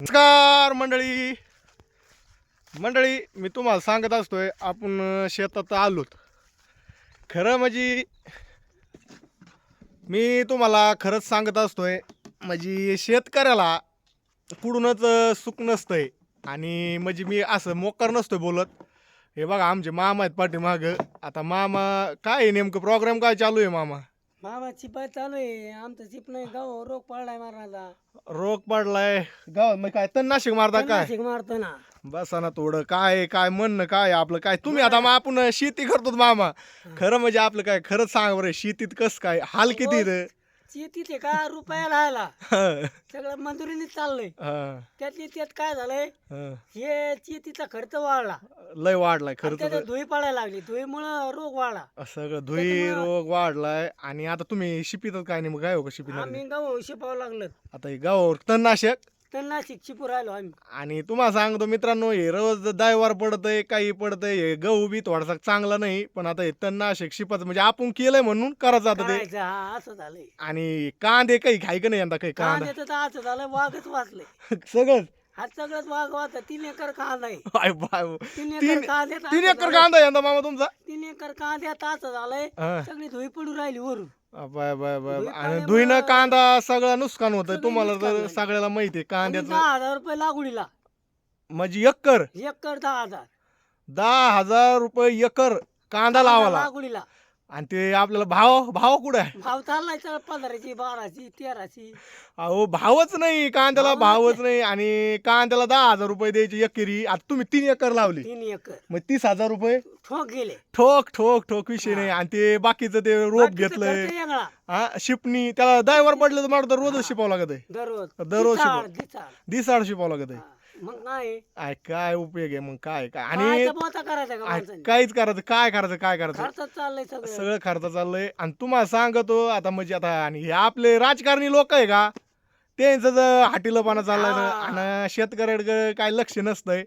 नमस्कार मंडळी. मंडळी मी तुम्हाला सांगत असतोय आपण शेतात आलोत. खरं म्हणजे मी तुम्हाला खरंच सांगत असतोय म्हणजे शेतकऱ्याला पुढूनच सुख नसतंय. आणि म्हणजे मी असं मोकार नसतोय बोलत. हे बघा आमचे मामा आहेत पाठीमागं. आता मामा काय नेमकं प्रोग्राम काय चालू आहे मामा? मामा चिपाय चालू आहे. आमचं चिप नाही. गाव रोग पडलाय मारण्याचा रोग पडलाय. गावात मग काय तणनाशक मारता काय? नाशिक मारतो ना. बसा ना थोडं. काय आहे, काय म्हणणं काय आहे आपलं काय? तुम्ही आता मग आपण शेती करतो मामा. खरं म्हणजे आपलं काय खरंच सांग बरं शेतीत कस काय? हाल किती रे तिथे का रुपया राहिला सगळं मंजुरीने चाललंय. त्यातली त्यात काय झालंय? हं. शेतीचा खर्च वाढला. लय वाढलाय खरं आणि त्याच्यात धुई पडायला लागली. धुईमुळं रोग वाढला. सगळं धुई रोग वाढलाय. आणि आता तुम्ही शिपितात काय नाही मग काय हो का शिपिणार आम्ही गाव शिपावं लागलं. आता हे गावावर तणनाशक तर नाशिक शिपू राहिलो आम्ही. आणि तुम्हाला सांगतो मित्रांनो हे रोज दायवार पडतंय काही पडतंय हे गहू बी थोडासा चांगला नाही पण आता हे तणनाशक शिपाचं म्हणजे आपण केलंय म्हणून करायचं आता ते. करायचं हा असं झालंय. आणि कांदे काही खाय का नाही यंदा काही कांदा? तर असं झालं वाघच वाचले. सगळंच? हा सगळंच वाघ वाचत तीन एकर कांदा आहे. बाय तीन तीन एकर कांद्यात तीन असं एकर झालंय. कांदा यंदा मामा तुमचा? तीन एकर कांद्यात असं झालंय हा. सगळी धुई पडू राहिली वरून. बाय बाय बाय आणि धुईनं कांदा सगळं नुकसान होतंय. सगळं तुम्हाला नुकसान तर झालं. सगळ्याला माहिती आहे आणि कांद्याचं दहा हजार रुपये लागुडीला म्हणजे एकर? एकर दहा हजार. दहा हजार रुपये एकर कांदा लावाला लागुडीला आणि ते आपल्याला भाव भाव कुठं आहे? भाव चाललाय सगळं पंधराची बाराची तेराची अहो भावच नाही कांद्याला भावच भावच नाही. आणि कांद्याला दहा हजार रुपये द्यायची एकेरी आता तुम्ही तीन एकर लावली. तीन एकर. मग तीस हजार रुपये? ठोक गेले. ठोक ठोक ठोक विषय नाही. आणि ते बाकीचं ते रोप बाकीचं घेतलंय. खर्च वेगळा. हा शिपणी. त्याला दायवर पडलं तर मला तर रोजच शिपावं लागत आहे. दररोज. दररोज दिसाड, शिकव. दिसाड. दिसाड शिपावं लागत आहे. मग काय आय काय उपयोग आहे मग काय? काय? आणि खायचा मोठा करायचा का आय, माणसाने? काहीच करायचं काय करायचं काय करायचं? खर्चात चाललंय सगळं. सगळं खर्च चाललंय. आणि तुम्हाला सांगतो आता म्हणजे आता आणि हे आपले राजकारणी लोक आहे का? त्यांचं जर हाटीलपणा चाललाय हा. आणि शेतकऱ्याकडे काय लक्ष नसतंय.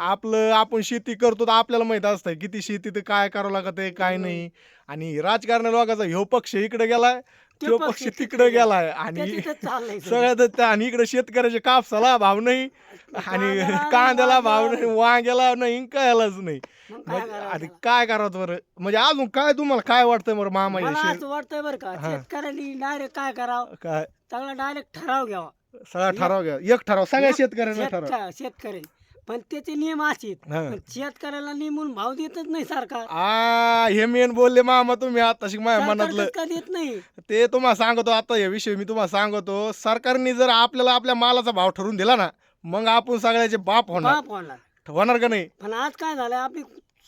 आपलं आपण शेती करतो तर आपल्याला माहीत असतंय किती शेतीत काय करावं लागत आहे काय नाही. आणि राजकारणी लोकांचा ह्यो पक्ष इकडे गेलाय तो पक्ष तिकडे गेलाय आणि. सगळ्यात आणि इकडे शेतकऱ्याचे कापसाला भाव नाही. आणि कांद्याला भाव नाही. वांग्याला नाही. कायलाच नाही. मग काय करावं बरं? म्हणजे अजून काय तुम्हाला काय वाटतंय बरं मामा वाटतंय बरं का. शेतकऱ्यांनी डायरेक्ट काय करावं? काय? सगळा डायरेक्ट ठराव घ्यावा. सगळा ठराव घ्या. एक ठराव. सगळ्या शेतकऱ्यांना ठराव. शेतक- शेतकरी. पण त्याचे नियम असेत हा. पण शेतकऱ्याला नेमून भाव देतच नाही सरकार. आ हे मेन बोलले मामा तुम्ही आता शिक माझ्या सरकार मनातलं. कसं काय देत नाही? ते तुम्हाला सांगतो आता हे विषय मी तुम्हाला सांगतो सरकारने जर आपल्याला आपल्या मालाचा भाव ठरवून दिला ना मग आपण सगळ्याचे बाप होणार. बाप होणार. होणार का नाही? पण आज काय झालं आपली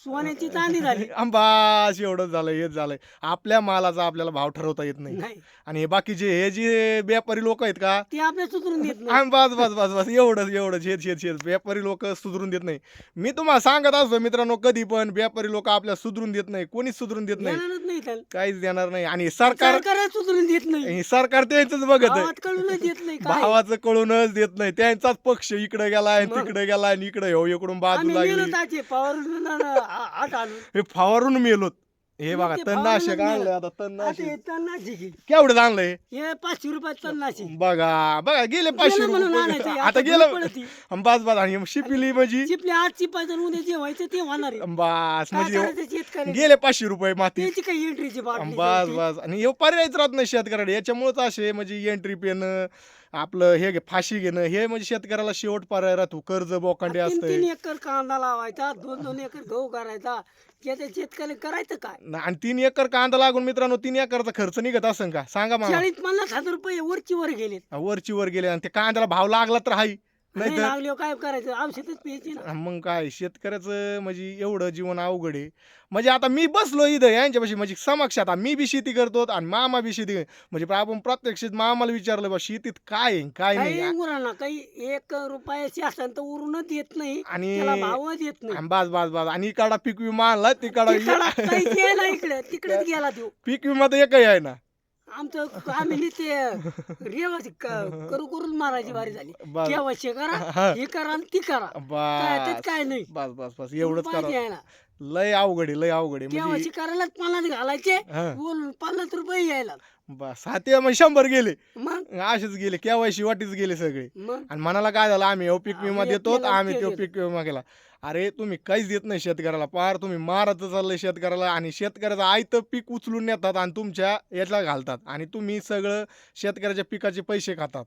सोन्याची चांदी झाली. आंबास एवढंच झालं हेच झालंय. आपल्या मालाचा आपल्याला भाव ठरवता येत नाही. नाही. आणि हे बाकीचे हे जे व्यापारी लोक आहेत का? ते आपल्या सुधरून देत नाही. आम बस बस बस बस. एवढंच एवढंच हेच हेच हेच. व्यापारी लोक सुधरून देत नाही. मी तुम्हाला सांगत असतो मित्रांनो कधी पण व्यापारी लोक आपल्याला सुधरून देत नाही. कोणीच सुधरून देत नाही. देणारच नाही त्याला. काहीच देणार नाही. आणि सरकार सरकारच सुधरून देत नाही. हे सरकार त्यांचंच बघत आहे. गावात कळूनच देत नाही काय. भावाचं कळूनच देत नाही. त्यांचाच पक्ष इकडे गेलाय. तिकडे गेलाय आणि इकडे हो इकडून बाजू आम्ही लागली. पावर आठ आणून हे फवारून मेलोत. हे मग बघा ते तणनाशक आणलंय. आता आता हे तणनाशक आहे. केवढं आणलंय? हे पाचशे रुपयात तणनाशक बघा बघा गेले पाचशे गेलं म्हणून रुपये. आता आता गेलं. बस बस आणि शिपिली म्हणजे? चिपले आज चिपायचं आणि उद्या जे व्हायचं ते होणार आहे. बस काय म्हणजे करायचं गेले पाचशे रुपये माती. त्याची काही एंट्रीची बाटली बस बस. आणि हे पर्यायच राहत नाही शेतकऱ्याला. याच्यामुळेच असे म्हणजे एंट्री पेनं आपलं हे फाशी घेणं हे म्हणजे शेतकऱ्याला शेवट पर्याय राहतो. कर्ज बोकांडे तीन असतंय. तीन एकर कांदा लावायचा दोन दोन एकर गहू करायचा. शेतकरी करायचं काय? न- आणि तीन एकर कांदा लागून मित्रांनो तीन एकरचा खर्च निघत असेल का? सांगा मला चाळीस पन्नास हजार रुपये वरची वर गेले वरची वर गेले आणि ते कांद्याला भाव लागला तर हाई. नाही नाही तर लागले काय करायचं? औषधच प्यायची ना. मग काय शेतकऱ्याचं म्हणजे एवढं जीवन अवघड आहे. म्हणजे आता मी बसलो इथं यांच्यापाशी म्हणजे समक्ष आता मी बी शेती करतो आणि मामा बी शेती म्हणजे आपण प्रत्यक्षित मामाला विचारलं बा शेतीत काय आहे? काय काही नाही काही एक रुपयाची असेल तर उरूनच येत नाही. आणि त्याला भावच येत नाही. आणि बास बास बास. आणि इकडा पीक विमा आणला तिकडा इकडे. तिकडेच गेला तो. पीक विमा तर एकही आहे ना. आमचं आम्ही नुसते रेवाची करू करून मारायची बारी झाली. बस. करा हा. हे करा आणि ती करा. काय त्यात बस काय नाही. बस बस बस. एवढंच करा. आहे ना लय अवघड आहे लय अवघड आहे. केव्हाची म्हणजे करायलाच घालायचे हा. बोलून पन्नास रुपये यायला. बस म्हणजे शंभर गेले. मग? असेच गेले केवायशी वाटीच गेले सगळे. मग? आणि मनाला काय झालं आम्ही हो पीक विमा आम्ही देतो आम्ही ते देतो. पीक विमा केला. अरे तुम्ही काहीच देत नाही शेतकऱ्याला पार तुम्ही मारत चाललंय शेतकऱ्याला आणि शेतकऱ्याचं आयतं पीक उचलून नेतात आणि तुमच्या याला घालतात. आणि तुम्ही सगळं शेतकऱ्याच्या पिकाचे पैसे खातात.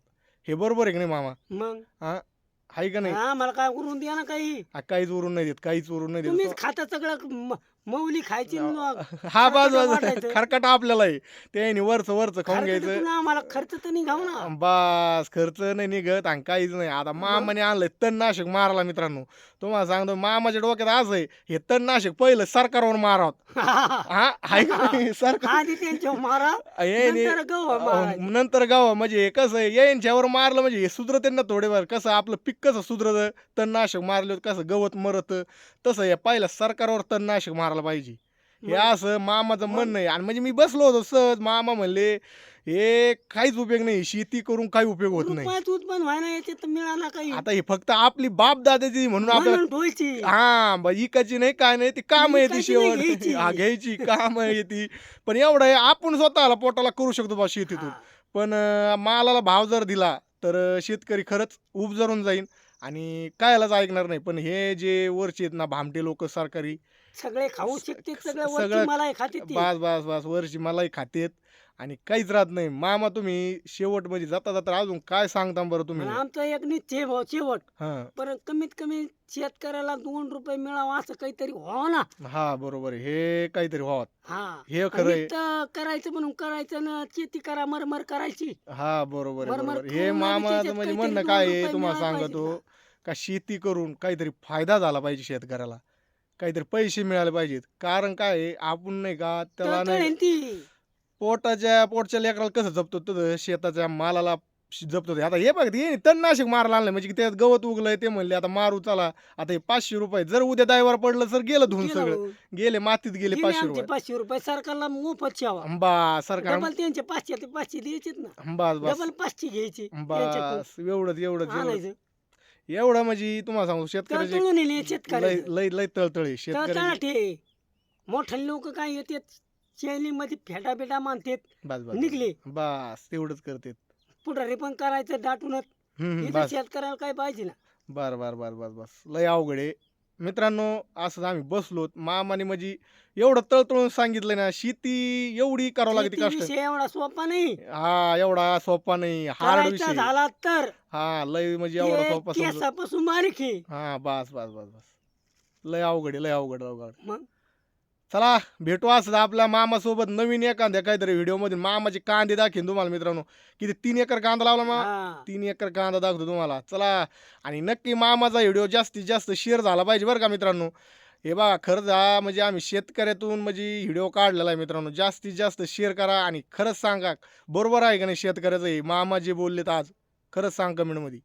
हे बरोबर आहे की नाही मामा? मग? हा? आहे का नाही? हा मला काय करून द्या ना काही. काहीच उरून नाही देत काहीच उरून नाही देत. तुम्हीच खाता सगळं म- मौली खायची न मग. हा बाज खरकटं बाज वाटायचं. खरकट आपल्याला आहे ते वरच वरच खाऊन खर्च तर घ्यायचं. तुला आम्हाला खर्च तर निघाव ना. बस खर्च नाही निघत आणि काहीच नाही. आता मामाने आणलंय तणनाशक मारला मित्रांनो. तुम्हाला सांगतो मामाच्या डोक्यात असं आहे हे तणनाशक पहिलं सरकारवर मारावं. हा आहे का नाही? सरकार आधी त्यांच्या मारा हे नाही- नंतर गव्हा मारायचं. नंतर गाव म्हणजे हे कसं आहे यांच्यावर मारलं म्हणजे हे सुधरत त्यांना थोडेफार. कसं आपलं पीक कसं सुधरत? तणनाशक मारलं होतं, कसं गवत मरत? तसं हे पहिलं सरकारवर तणनाशक मारायला पाहिजे. हे असं मामाचं म्हणणं आहे. आणि म्हणजे मी बसलो होतो सहज. मामा म्हणले हे काहीच उपयोग नाही. शेती करून काही उपयोग होत नाही. रुपयात उत्पन्न व्हायला तर मिळाला काही. आता हे फक्त आपली बाप दादाची म्हणून आपल्याला म्हणून ठोयची. हा ब- इकायची नाही काय नाही ती काम येते इकायची नाही, शेवट. घ्यायची. हा घ्यायची काम येते. पण एवढं आहे आपण स्वतःला पोटाला करू शकतो बा शेतीतून. हा. पण अं, मालाला भाव जर दिला तर अं, शेतकरी खरंच उपजरून जाईन. आणि कायलाच ऐकणार नाही. पण हे जे वरचे आहेत ना भामटे लोक सरकारी सगळे खाऊ शकते सगळं सगळं- वरची मला खाते ती. बास बास बास वरची मलाही खातेत. आणि काहीच राहत नाही. मामा तुम्ही शेवट म्हणजे जाता जाता अजून काय सांगता बरं तुम्ही? आणि आमचं एक निश्चय भाऊ शेवट. हा. पण कमीत कमी शेतकऱ्याला दोन रुपये मिळावा असं काहीतरी व्हावं ना. हा बरोबर आहे. हे काहीतरी व्हावं. हा. हे खरं आहे करायचं म्हणून करायचं ना शेती करा मरमर करायची. हा बरोबर आहे बरोबर बरोबर खाऊन हे त्याच्यात म्हणजे काहीतरी म्हणणं दोन काय आहे रुपये तुम्हाला मिळायला सांगतो. का शेती करून काहीतरी फायदा झाला पाहिजे शेतकऱ्याला. काहीतरी पैसे मिळाले पाहिजेत. कारण काय आहे आपण नाही का त्याला नाही पोटाच्या पोटच्या लेकराला कसं जपतो तसं शेताच्या मालाला श- जपतो ते. आता हे बघ हे तणनाशक मारायला आणलं म्हणजे की त्यात गवत उगलंय ते म्हणले आता मारू चला. आता हे पाचशे रुपये जर उद्या दायवर पडलं तर गेलं धुवून सगळं. भाऊ. गेले मातीत गेले पाचशे रुपये. पाचशे रुपये. सरकारला मोफत शेवा बा सरकार डबल त्यांचे पाचशे ते पाचशे द्यायचेत ना. बस बस. डबल पाचशे घ्यायचे त्यांच्याकडून. बस एवढंच एवढंच एवढंच. आणायचं. एवढं म्हणजे तुम्हाला सांगू शेतकऱ्याचे तळतळून नेले लय लय लय तळतळे शेतकरी तळतळाटे मोठे लोक काय येतात शेलीमध्ये फेटा बेटा मानतात बस बस निघले. बस तेवढंच करते पुढारी पण करायचं दाटूनच. इथं बस. शेतकऱ्याला काय पाहिजे ना? बर बर बर बर बस. लय अवघड आहे. मित्रांनो असं आम्ही बसलो मामाने म्हणजे एवढं तळतळून सांगितलंय ना शेती एवढी करावं लागते शेती कष्ट. विषय एवढा सोपा नाही. हा एवढा सोपा नाही. हार्ड करायचा विषय. झाला तर. हा लय म्हणजे एवढा ते सोपा समजून केसापासून बारीक आहे. हा बस बस बस बस. लय अवघड आहे लय अवघड अवघड. मग? चला भेटू असं आपल्या मामासोबत नवीन एखाद्या काहीतरी व्हिडिओमध्ये मामाचे कांदे दाखवीन तुम्हाला मित्रांनो. किती तीन एकर कांदा लावला मा हा. तीन एकर कांदा दाखवतो तुम्हाला. चला आणि नक्की मामाचा व्हिडिओ जास्तीत जास्त शेअर झाला पाहिजे बरं का मित्रांनो. हे बघा खरंच हा म्हणजे आम्ही शेतकऱ्यातून म्हणजे व्हिडिओ काढलेला आहे मित्रांनो. जास्तीत जास्त शेअर करा आणि खरंच सांगा बरोबर आहे का नाही शेतकऱ्याचं हे? मामा जे बोललेत आज. खरंच सांग कमेंटमध्ये